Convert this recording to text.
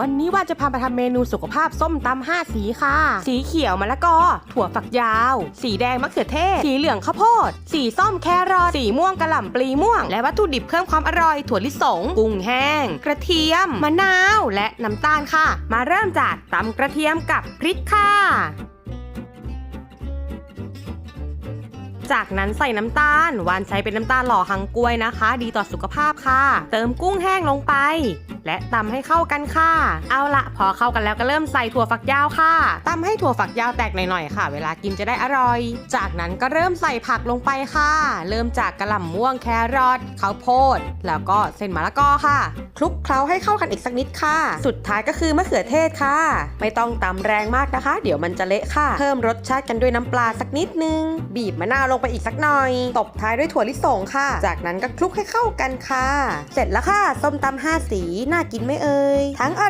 วันนี้ว่าจะพาไปทำเมนูสุขภาพส้มตำห้าสีค่ะ สีเขียวมะละกอ ถั่วฝักยาว สีแดงมะเขือเทศ สีเหลืองข้าวโพด สีส้มแครอท สีม่วงกระหล่ำปลีม่วง และวัตถุดิบเพิ่มความอร่อย ถั่วลิสง กุ้งแห้ง กระเทียม มะนาว และน้ำตาลค่ะ มาเริ่มจากตำกระเทียมกับพริกค่ะจากนั้นใส่น้ำตาล วานใช้เป็นน้ำตาลหล่อหังกล้วยนะคะ ดีต่อสุขภาพค่ะ เติมกุ้งแห้งลงไป และตำให้เข้ากันค่ะ เอาละพอเข้ากันแล้วก็เริ่มใส่ถั่วฝักยาวค่ะตำให้ถั่วฝักยาวแตกหน่อยๆค่ะ เวลากินจะได้อร่อย จากนั้นก็เริ่มใส่ผักลงไปค่ะ เริ่มจากกระหล่ำม่วงแครอทข้าวโพด แล้วก็เส้นมะละกอค่ะคลุกเคล้าให้เข้ากันอีกสักนิดค่ะ สุดท้ายก็คือมะเขือเทศค่ะ ไม่ต้องตำแรงมากนะคะ เดี๋ยวมันจะเละค่ะ เพิ่มรสชาติกันด้วยน้ำปลาสักนิดนึง บีบมะนาวลงไปอีกสักหน่อย ตบท้ายด้วยถั่วลิสงค่ะ จากนั้นก็คลุกให้เข้ากันค่ะ เสร็จแล้วค่ะ ส้มตำห้าสีน่ากินไหมเอ่ยทั้งอ